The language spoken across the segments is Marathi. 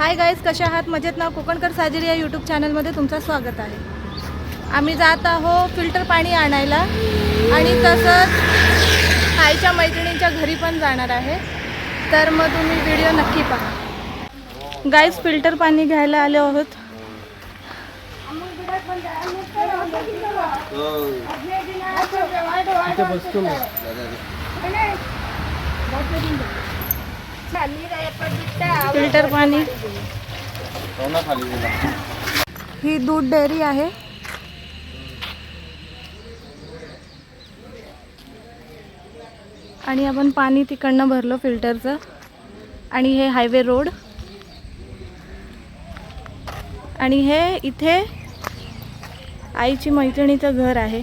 हाय गाईज कशा आहात? मजेत ना? कोकणकर साजरी या यूट्यूब चॅनलमध्ये तुमचं स्वागत आहे. आम्ही जात आहो फिल्टर पाणी आणायला. आणि तसंच आईच्या मैत्रिणींच्या घरी पण जाणार आहे. तर मग तुम्ही व्हिडिओ नक्की पहा. गाईज फिल्टर पाणी घ्यायला आलो आहोत. फिल्टर पाणी. ही दूध डेअरी आहे. आणि आपण पाणी तिकडनं भरलो फिल्टरचं. आणि हे हायवे रोड. आणि हे इथे आईची मैत्रिणीचं घर आहे.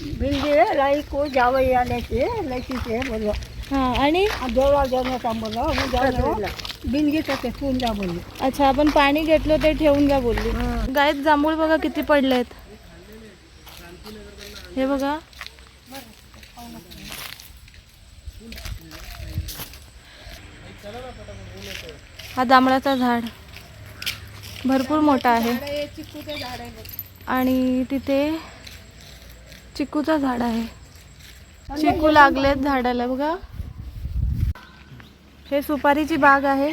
भिंडी आहे लाईकू जावई आल्याची लैकीची आहे बोललो हां आणि? जेवढा जेवणात बोललो मी जेवण ते ठेवून द्या बोललो. अच्छा आपण पाणी घेतलं ते ठेवून घ्या बोलली. गायत जांभूळ बघा किती पडलेत. हे बघा. हा जांभळाचा झाड. भरपूर मोठा आहे. आणि तिथे चिकूचं झाड आहे. चिकू लागलेत झाडाला बघा. हे सुपारीची बाग आहे.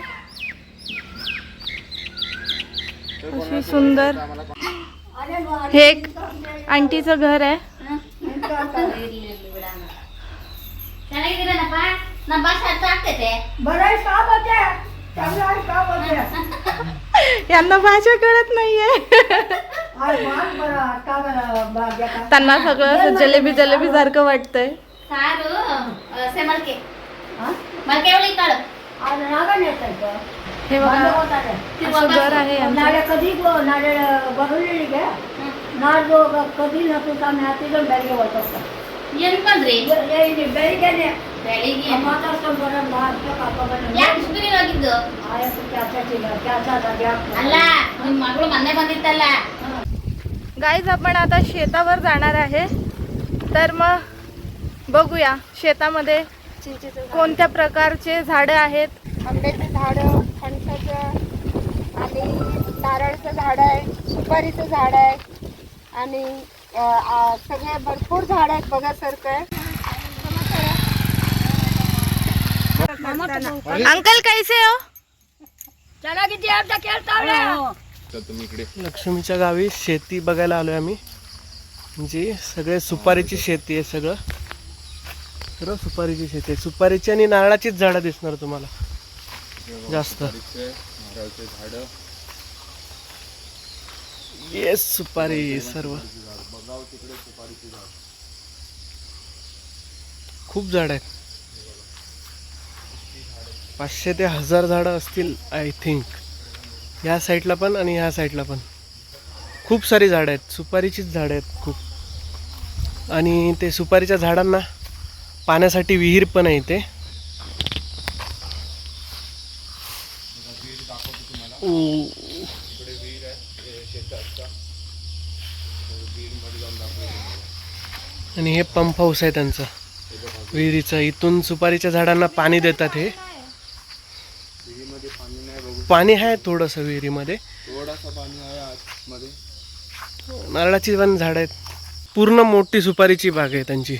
अशी सुंदर. हे एक आंटीचं घर आहे. यांना भाषा कळत नाहीये. आज मान बरं का बरं भाग्य का त्यांना सगळं असं जलेबी जलेबी सारखं वाटतंय ಸಾರು ಸೆ ಮೊಳಕೆ हा? ಮೊಳಕೆ ಒಳಗೆ ಕಾಳು आज नागण येत आहे का हे बघा असं घर आहे यांचं ನಾಳೆ ಕದಿ ನಾಳೆ ಬರುಳಿಗೆ ನಾಡ್ದು ಕದಿ ನಸು ತಾನೆ ಹತ್ತಿಕೊಂಡು ಬೆಳಿಗ್ಗೆ ಹೊರಟೋಗ್ತಾರೆ ಏನ್ ಬಂದ್ರಿ ಇಲ್ಲಿ ಬೆಳಿಗ್ಗೆನೆ ಬೆಳಿಗ್ಗೆ ಮಾತಾಡ್ಕೊಂಡು ಬರೋದು ಮಾತ್ರ ಕರ್ಕೊಂಡ್ಬಂದು ಯಾಕೆ ಇಷ್ಟು ಹೋಗಿದ್ದು ಆಯಸ್ಸು ಕೆಲಸ ಸಿಗ ಕೆಲಸ ಅಲ್ಲ ನಿಮ್ ಮಗಳು ಮೊನ್ನೆ ಬಂದಿತ್ತಲ್ಲ गाईज आपण आता शेतावर जाणार आहे. तर मग बघूया शेतामध्ये कोणत्या प्रकारचे झाडं आहेत. आंब्याचं झाडं फणसाचं आणि नारळाचं झाड आहे सुपारीचं झाड आहे आणि सगळे भरपूर झाड आहेत बघासारखं आहे. अंकल कैसे हो? का तुम्ही इकडे? लक्ष्मीच्या गावी शेती बघायला आलोय आम्ही. म्हणजे सगळे सुपारीची शेती आहे सगळं. सगळं सुपारीची शेती आहे. सुपारीची आणि नारळाचीच झाडं दिसणार तुम्हाला. जास्त. येस सुपारी सर्व. खूप झाड आहेत. पाचशे ते हजार झाडं असतील आय थिंक ह्या साईडला पण आणि ह्या साईडला पण. खूप सारी झाडं आहेत. सुपारीचीच झाडं आहेत खूप. आणि ते सुपारीच्या झाडांना पाण्यासाठी विहीर पण आहे ओ. आणि हे पंप हाऊस आहे त्यांचं. विहिरीचं. इथून सुपारीच्या झाडांना पाणी देतात हे. पाणी आहे थोडंसं विहिरीमध्ये. नारळाची पण झाड आहेत. पूर्ण मोठी सुपारीची बाग आहे त्यांची.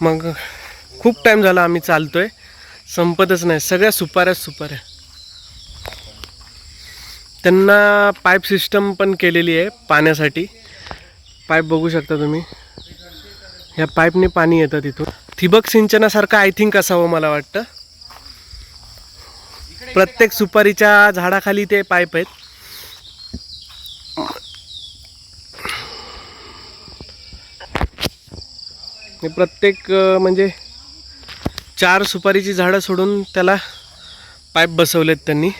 मग खूप टाइम झाला आम्ही चालतोय. संपतच नाही. सगळ्या सुपाऱ्याच सुपाऱ्या. त्यांना पाईप सिस्टम पण केलेली आहे पाण्यासाठी. पाईप बघू शकता तुम्ही. ह्या पाईपने पाणी येतं तिथून. ठिबक सिंचनासारखं आय थिंक असावं मला वाटतं. प्रत्येक सुपारीच्या झाडाखाली ते पाईप आहेत. हे प्रत्येक म्हणजे चार सुपारीची झाडं सोडून त्याला पाईप बसवलेत त्यांनी.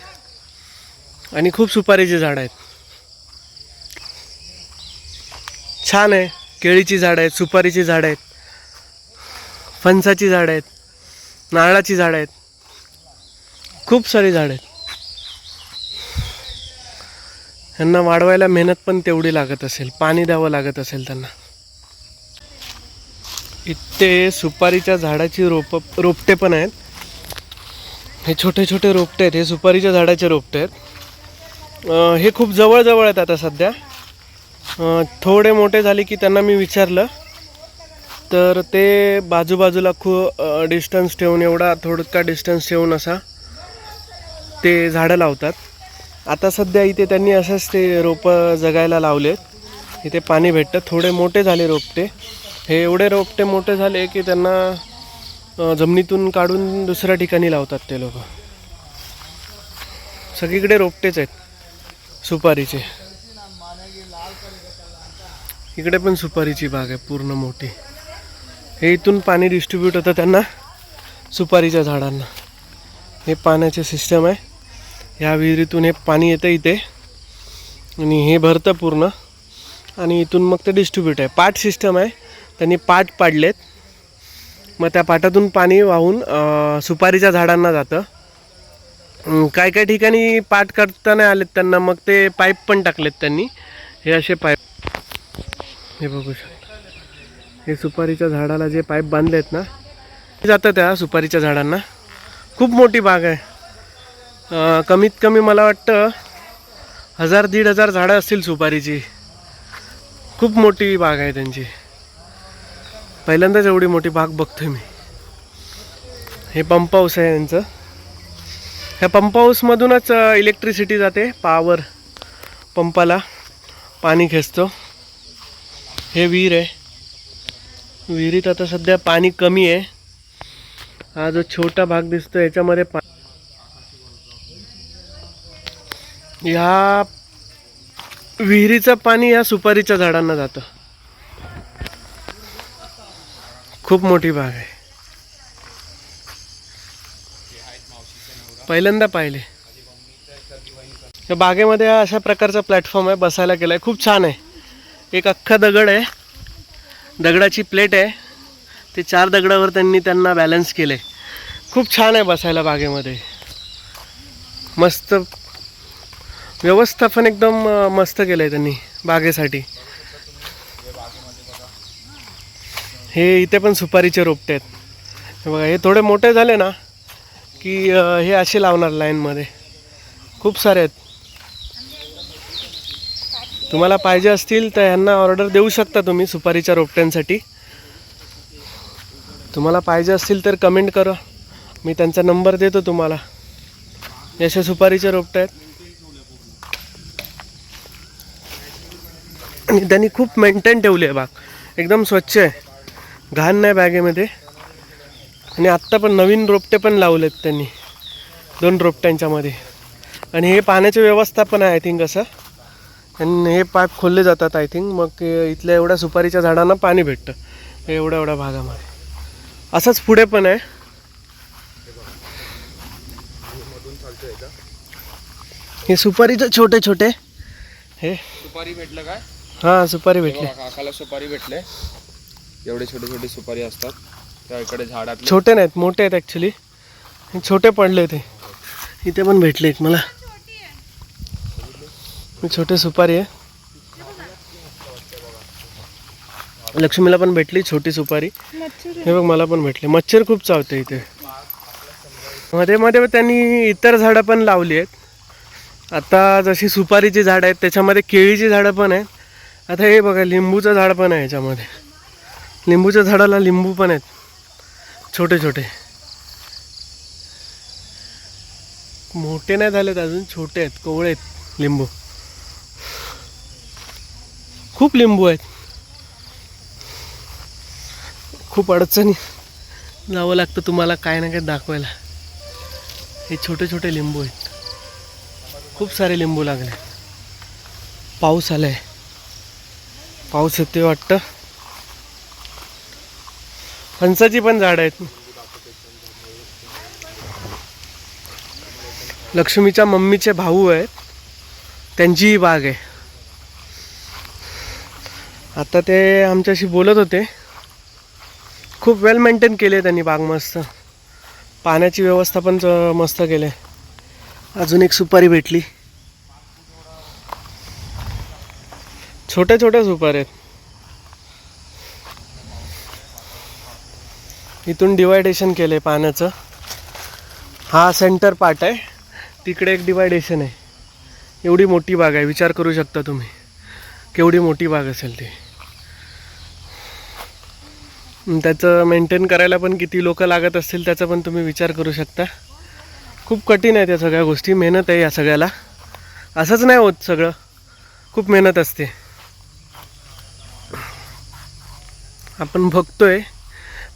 आणि खूप सुपारीची झाडं आहेत. छान आहे. केळीची झाडं आहेत सुपारीची झाडं आहेत. फणसाची झाडं आहेत नारळाची झाडं आहेत. खूप सारी झाडं आहेत. यांना वाढवायला मेहनत पण तेवढी लागत असेल पाणी द्यावं लागत असेल त्यांना. इथे सुपारीच्या झाडाची रोप रोपटे पण आहेत. हे छोटे छोटे रोपटे आहेत हे सुपारीच्या झाडाचे रोपटे आहेत. हे खूप जवळजवळ आहेत आता सध्या. थोडे मोठे झाले की त्यांना मी विचारलं. तर ते बाजूबाजूला खूप डिस्टन्स ठेवून एवढा थोडका डिस्टन्स ठेवून असा ते झाडं लावतात. आता सध्या इथे त्यांनी असंच ते रोपं जगायला लावलेत. इथे पाणी भेटतं. थोडे मोठे झाले रोपटे. हे एवढे रोपटे मोठे झाले की त्यांना जमिनीतून काढून दुसऱ्या ठिकाणी लावतात ते लोक. सगळीकडे रोपटेच आहेत. सुपारीचे. इकडे पण सुपारीची बाग आहे पूर्ण मोठी. हे इथून पाणी डिस्ट्रीब्यूट होतं त्यांना सुपारीच्या झाडांना. हे पाण्याचे सिस्टम आहे. ह्या विहिरीतून हे पाणी येतं इथे. आणि हे भरतं पूर्ण. आणि इथून मग ते डिस्ट्रीब्यूट आहे. पाट सिस्टम आहे. त्यांनी पाट पाडलेत. मग त्या पाटातून पाणी वाहून सुपारीच्या झाडांना जातं. काय काय ठिकाणी पाट नाही आलेत त्यांना. मग ते पाईप पण टाकलेत त्यांनी. हे असे पाईप. हे बघू शकता. हे सुपारीच्या झाडाला जे पाईप बांधलेत ना ते जातं त्या सुपारीच्या झाडांना. खूप मोठी बाग आहे. कमीत कमी मला वाटतं हजार दीड हजार झाडं असतील सुपारीची. खूप मोठी बाग आहे त्यांची. पहिल्यांदाच एवढी मोठी बाग बघतोय मी. हे पंप हाऊस आहे यांचं. ह्या पंप हाऊसमधूनच इलेक्ट्रिसिटी जाते पावर पंपाला पाणी खेचतो. हे विहीर आहे. विहिरीत आता सध्या पाणी कमी आहे. हा जो छोटा भाग दिसतो याच्यामध्ये पा ह्या विहिरीचं पाणी या सुपारीच्या झाडांना जातं. खूप मोठी बाग आहे. पहिल्यांदा पाहिले. या बागेमध्ये अशा प्रकारचा प्लॅटफॉर्म आहे बसायला केला आहे खूप छान आहे. एक अख्खा दगड आहे. दगडाची प्लेट आहे. ते चार दगडावर त्यांनी त्यांना बॅलन्स केले खूप छान आहे बसायला बागेमध्ये. मस्त व्यवस्थापन एकदम मस्त केलं आहे त्यांनी बागेसाठी. हे इथे पण सुपारीचे रोपटे आहेत. बघा हे थोडे मोठे झाले ना की हे असे लावणार लाईनमध्ये खूप सारे आहेत. तुम्हाला पाहिजे असतील तर ह्यांना ऑर्डर देऊ शकता तुम्ही सुपारीच्या रोपट्यांसाठी. तुम्हाला पाहिजे असतील तर कमेंट करा. मी त्यांचा नंबर देतो तुम्हाला. जसे सुपारीचे रोपटे आहेत. आणि त्यांनी खूप मेंटेन ठेवली आहे बाग. एकदम स्वच्छ आहे. घाण नाही बॅगेमध्ये. आणि आत्ता पण नवीन रोपटे पण लावलेत त्यांनी. दोन रोपट्यांच्यामध्ये आणि हे पाण्याची व्यवस्थापन आहे आय थिंक असं. आणि हे पाईप खोलले जातात आय थिंक मग इथल्या एवढ्या सुपारीच्या झाडांना पाणी भेटतं. एवढ्या एवढ्या भागामध्ये. असंच पुढे पण आहे. हे सुपारीचे छोटे छोटे हे. सुपारी भेटलं काय? हां सुपारी भेटले. तेव्हा काकाला सुपारी भेटले. एवढे छोटे छोटे सुपारी असतात. त्या इकडे झाडातले छोटे नाहीत मोठे आहेत ॲक्च्युली छोटे पडले ते इथे पण भेटले एक मला. छोटे सुपारी आहे. लक्ष्मीला पण भेटली छोटी सुपारी. हे बघ मला पण भेटले. मच्छर खूप चावते इथे. मध्ये मध्ये त्यांनी इतर झाडं पण लावली आहेत. आता जशी सुपारीची झाडं आहेत त्याच्यामध्ये केळीची झाडं पण आहेत. आता हे बघा लिंबूचं झाड पण आहे याच्यामध्ये. लिंबूच्या झाडाला लिंबू पण आहेत. छोटे छोटे. मोठे नाही झालेत अजून छोटे आहेत कोवळे आहेत लिंबू. खूप लिंबू आहेत. खूप अडचणी. जावं लागतं तुम्हाला काय ना काय दाखवायला. हे छोटे छोटे लिंबू आहेत. खूप सारे लिंबू लागले. पाऊस आला आहे पाऊस येते वाटतं. फणसाची पण झाडं आहेत. लक्ष्मीच्या मम्मीचे भाऊ आहेत. त्यांचीही बाग आहे. आता ते आमच्याशी बोलत होते. खूप वेल मेंटेन केले आहे त्यांनी बाग मस्त. पाण्याची व्यवस्था पण मस्त केले अजून एक सुपारी भेटली. छोट्या छोट्या सुपार आहेत. इथून डिवायडेशन केले पाण्याचं. हा सेंटर पार्ट आहे. तिकडे एक डिवायडेशन आहे. एवढी मोठी बाग आहे. विचार करू शकता तुम्ही. केवढी मोठी बाग असेल ती. त्याचं मेंटेन करायला पण किती लोक लागत असतील त्याचा पण तुम्ही विचार करू शकता. खूप कठीण आहे त्या सगळ्या गोष्टी. मेहनत आहे या सगळ्याला. असंच नाही होत सगळं. खूप मेहनत असते. आपण बघतोय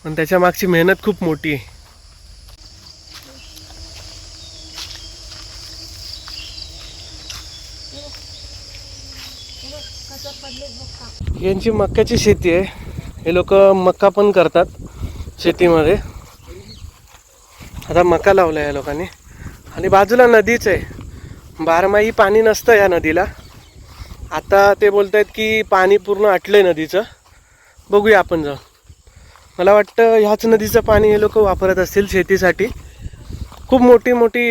पण त्याच्या मागची मेहनत खूप मोठी आहे. यांची मक्याची शेती आहे. हे लोक मक्का पण करतात शेतीमध्ये. आता मका लावला या लोकांनी. आणि बाजूला नदीच आहे. बारमाही पाणी नसतं या नदीला. आता ते बोलत आहेत की पाणी पूर्ण आटलं आहे नदीचं. बघूया आपण जाऊ. मला वाटतं ह्याच नदीचं पाणी हे लोक वापरत असतील शेतीसाठी. खूप मोठी मोठी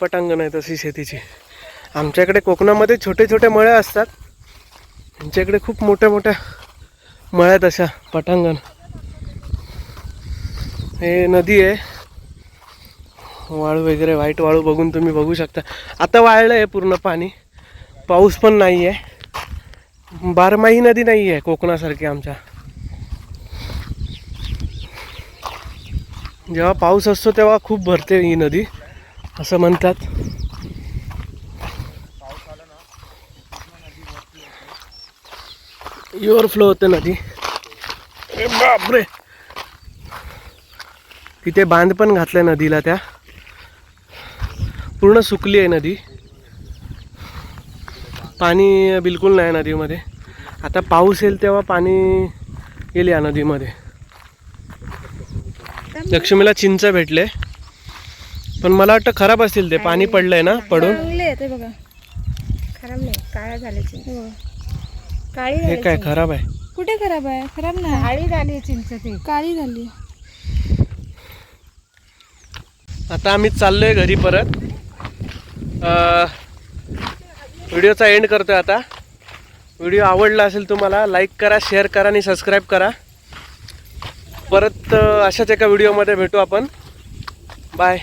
पटांगण आहेत अशी शेतीची. आमच्याकडे कोकणामध्ये छोटे छोटे मळे असतात. त्यांच्याकडे खूप मोठ्या मोठ्या मळ्यात अशा पटांगण. हे नदी आहे. वाळू वगैरे वाईट वाळू बघून तुम्ही बघू शकता. आता वाळलं आहे पूर्ण पाणी. पाऊस पण नाही आहे बारमाही नदी नाही आहे कोकणासारखी आमच्या. जेव्हा पाऊस असतो तेव्हा खूप भरते ही नदी असं म्हणतात. फ्लो होते नदी. बापरे! तिथे बांध पण घातलाय नदीला त्या. पूर्ण सुकली आहे नदी. पाणी बिलकुल नाही नदीमध्ये. आता पाऊस येईल तेव्हा पाणी येईल या नदीमध्ये. लक्ष्मीला चिंच भेटले. पण मला वाटतं खराब असतील ते. पाणी पडलंय ना पडून. ते बघा. खराब नाही काळ्या झाले चिंच. हो. काळी हे काय. खराब आहे? कुठे खराब आहे? खराब नाही. काळी झाली चिंच ती. काळी झाली. आता आम्ही चाललोय घरी परत. अं, व्हिडिओचा एंड करतोय आता. व्हिडिओ आवडला असेल तुम्हाला लाईक करा शेअर करा आणि सबस्क्राईब करा. परत अशाच एका व्हिडिओमध्ये भेटू आपण. बाय